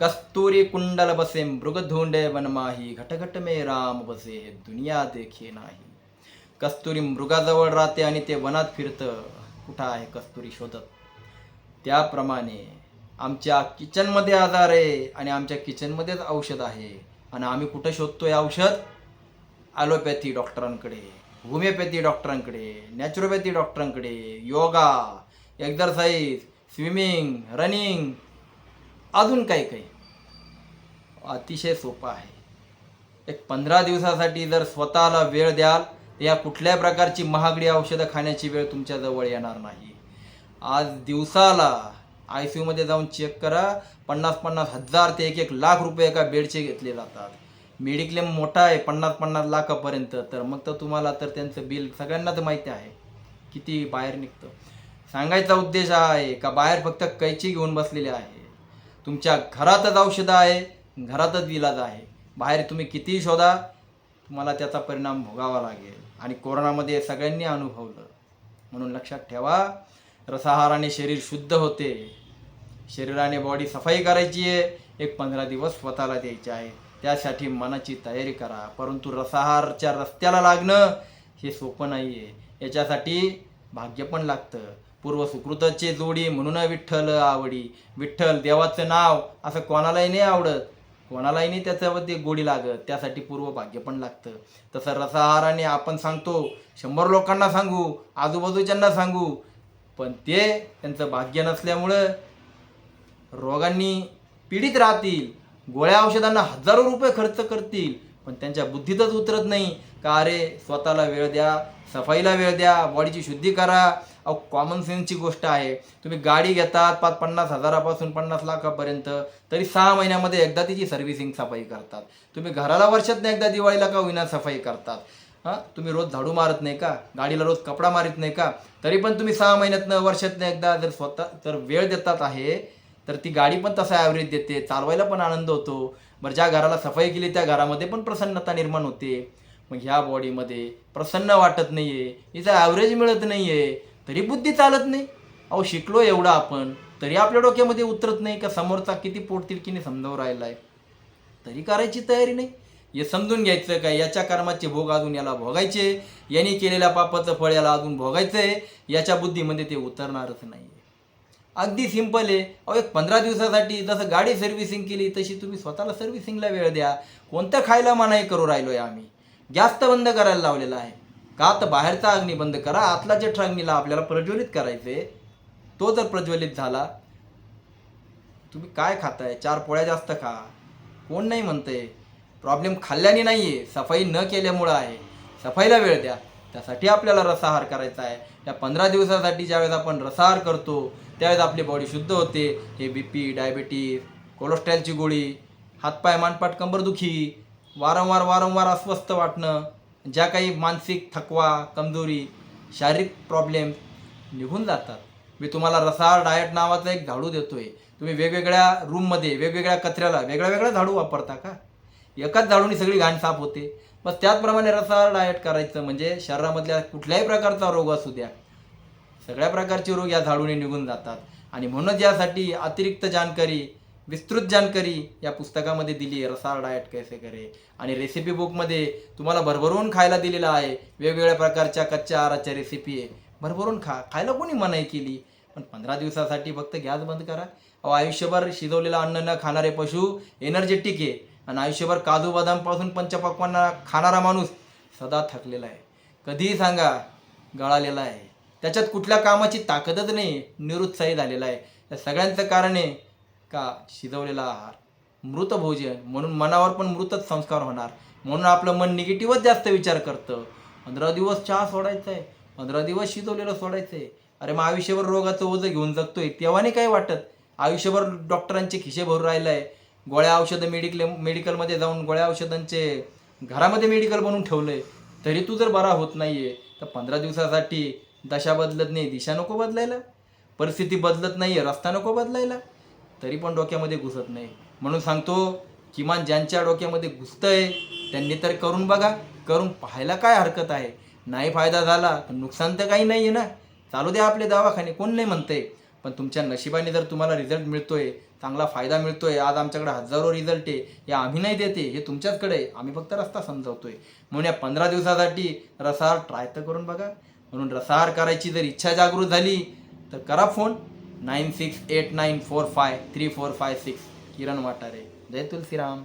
कस्तुरी कुंडल बसे मृगधोंडे वनमाही घटघट मे राम बसे हे दुनिया देखे नाही. कस्तुरी मृगाजवळ राहते आणि ते वनात फिरतं. कुठं आहे कस्तुरी शोधत? त्याप्रमाणे आमच्या किचनमध्ये आजार आहे आणि आमच्या किचनमध्येच औषध आहे. आणि आम्ही कुठं शोधतोय औषध? ॲलोपॅथी डॉक्टरांकडे होमिओपॅथी डॉक्टरांकडे नॅचरोपॅथी डॉक्टरांकडे योगा एक्झरसाईज स्विमिंग रनिंग अजून काही काही. अतिशय सोपं आहे. एक पंधरा दिवसासाठी जर स्वतःला वेळ द्याल तर या कुठल्या प्रकारची महागडी औषधं खाण्याची वेळ तुमच्याजवळ येणार नाही. आज दिवसाला आय सी यूमध्ये जाऊन चेक करा. पन्नास पन्नास हजार ते एक एक लाख रुपये एका बेडचे घेतले जातात. मेडिक्लेम मोठा आहे पन्नास पन्नास लाखापर्यंत. तर मग तर तुम्हाला तर त्यांचं बिल सगळ्यांनाच माहिती आहे. किती बाहेर निघतं. सांगायचा उद्देश हा आहे का बाहेर फक्त कैची घेऊन बसलेले आहे. तुमच्या घरातच औषधं आहे घरातच इलाज आहे. बाहेर तुम्ही कितीही शोधा तुम्हाला त्याचा परिणाम भोगावा लागेल. आणि कोरोनामध्ये सगळ्यांनी अनुभवलं. म्हणून लक्षात ठेवा रसाहाराने शरीर शुद्ध होते. शरीराने बॉडी सफाई करायची आहे. एक पंधरा दिवस स्वतःला द्यायचे आहे. त्यासाठी मनाची तयारी करा. परंतु रसाहारच्या रस्त्याला लागणं हे सोपं नाही आहे याच्यासाठी भाग्य पण लागतं. पूर्व सुकृताचे जोडी म्हणून विठ्ठल आवडी. विठ्ठल देवाचं नाव असं कोणालाही नाही आवडत. कोणालाही नाही त्याच्यामध्ये गोडी लागत. त्यासाठी पूर्व भाग्य पण लागतं. तसं रसाहाराने आपण सांगतो शंभर लोकांना सांगू आजूबाजूच्यांना सांगू पण ते त्यांचं भाग्य नसल्यामुळं रोगांनी पीडित राहतील. गोळ्या औषधांना हजारो रुपये खर्च करतील. पण त्यांच्या बुद्धीतच उतरत नाही. का अरे स्वतःला वेळ द्या सफाईला वेळ द्या बॉडीची शुद्धी करा. अहो कॉमन सेन्सची गोष्ट आहे. तुम्ही गाडी घेतात पाच पन्नास हजारापासून पन्नास लाखापर्यंत तरी सहा महिन्यामध्ये एकदा तिची सर्व्हिसिंग सफाई करतात. तुम्ही घराला वर्षातनं एकदा दिवाळीला का विना सफाई करतात? हां? तुम्ही रोज झाडू मारत नाही का? गाडीला रोज कपडा मारत नाही का? तरी पण तुम्ही सहा महिन्यातनं वर्षातनं एकदा जर स्वतः जर वेळ देतात आहे तर ती गाडी पण तसा ॲव्हरेज देते चालवायला पण आनंद होतो. बरं ज्या घराला सफाई केली त्या घरामध्ये पण प्रसन्नता निर्माण होते. मग ह्या बॉडीमध्ये प्रसन्न वाटत नाही आहे हिचा ॲव्हरेज मिळत नाही आहे तरी बुद्धी चालत नाही. अहो शिकलो एवढं आपण तरी आपल्या डोक्यामध्ये उतरत नाही का समोरचा किती पोटतिरकीने समजावून राहिला आहे तरी करायची तयारी नाही. हे समजून घ्यायचं काय याच्या कर्माचे भोग अजून याला भोगायचे. यांनी केलेल्या पापाचं फळ याला अजून भोगायचं आहे याच्या बुद्धीमध्ये ते उतरणारच नाही अगदी सिंपल आहे. अहो एक पंधरा दिवसासाठी जसं गाडी सर्व्हिसिंग केली तशी तुम्ही स्वतःला सर्व्हिसिंगला वेळ द्या. कोणतं खायला मनाई करू राहिलो आहे आम्ही जास्त बंद करायला लावलेला आहे. का तर बाहेरचा अग्नी बंद करा आतला जे अग्नीला आपल्याला प्रज्वलित करायचे तो जर प्रज्वलित झाला तुम्ही काय खाताय? चार पोळ्या जास्त खा. कोण नाही म्हणतंय. प्रॉब्लेम खाल्ल्याने नाही आहे सफाई न केल्यामुळं आहे. सफाईला वेळ द्या. त्यासाठी आपल्याला रसाहार करायचा आहे. या पंधरा दिवसासाठी ज्यावेळेस आपण रसाहार करतो त्यावेळेस आपली बॉडी शुद्ध होते. हे बी पी डायबिटीज कोलेस्ट्रॉलची गोळी हातपाय मानपाट कंबरदुखी वारंवार वारंवार अस्वस्थ वाटणं ज्या काही मानसिक थकवा कमजोरी शारीरिक प्रॉब्लेम निघून जातात. मी तुम्हाला रसाळ डाएट नावाचा एक झाडू देतोय. तुम्ही वेगवेगळ्या रूममध्ये वेगवेगळ्या कचऱ्याला वेगळ्या वेगळ्या झाडू वापरता का? एकाच झाडूनी सगळी घाण साफ होते. मग त्याचप्रमाणे रसाळ डाएट करायचं म्हणजे शरीरामधल्या कुठल्याही प्रकारचा रोग असू द्या. सगळ्या प्रकारचे रोग या झाडूने निघून जातात. आणि म्हणूनच यासाठी अतिरिक्त जानकारी विस्तृत जानकारी या पुस्तकामध्ये दिली आहे रसाळ डाएट कैसे करे? आणि रेसिपी बुकमध्ये तुम्हाला भरभरून खायला दिलेलं आहे. वेगवेगळ्या प्रकारच्या कच्च्या आहाराच्या रेसिपी आहे. भरभरून खा. खायला कोणी मनाई केली? पण पंधरा दिवसासाठी फक्त गॅस बंद करा. अहो आयुष्यभर शिजवलेलं अन्न न खाणारे पशु एनर्जेटिक आहे. आणि आयुष्यभर काजू बदामपासून पंचपक्वांना खाणारा माणूस सदा थकलेला आहे. कधीही सांगा गळालेला आहे. त्याच्यात कुठल्या कामाची ताकदच नाही निरुत्साही झालेला आहे. या सगळ्यांचं कारण आहे का शिजवलेला आहार? मृत भोजन म्हणून मनावर पण मृतच संस्कार होणार. म्हणून आपलं मन निगेटिव्हच जास्त विचार करतं. पंधरा दिवस चहा सोडायचा आहे पंधरा दिवस शिजवलेलं सोडायचं आहे अरे मग आयुष्यभर रोगाचं ओझं घेऊन जगतोय तेव्हा नाही काय वाटत? आयुष्यभर डॉक्टरांचे खिशे भरून राहिलं आहे गोळ्या औषधं मेडिकल मेडिकलमध्ये जाऊन गोळ्या औषधांचे घरामध्ये मेडिकल बनवून ठेवलं आहे तरी तू जर बरा होत नाही आहे तर पंधरा दिवसासाठी दशा बदलत नाही दिशा नको बदलायला. परिस्थिती बदलत नाही आहे रस्ता नको बदलायला. तरी पण डोक्यामध्ये घुसत नाही. म्हणून सांगतो किमान ज्यांच्या डोक्यामध्ये घुसतंय त्यांनी तर करून बघा. करून पाहायला काय हरकत आहे? नाही फायदा झाला तर नुकसान तर काही नाही आहे ना. चालू द्या आपले दवाखाने कोण नाही म्हणतंय. पण तुमच्या नशिबाने जर तुम्हाला रिझल्ट मिळतोय चांगला फायदा मिळतोय आज आमच्याकडे हजारो रिझल्ट आहे हे आम्ही नाही देते हे तुमच्याचकडे आहे. आम्ही फक्त रस्ता समजवतोय. म्हणून या पंधरा दिवसासाठी रसाहार ट्राय तर करून बघा. म्हणून रसाहार करायची जर इच्छा जागृत झाली तर करा phone nine six eight nine four five three four five six. Kiran Watare. जय तुलसीराम.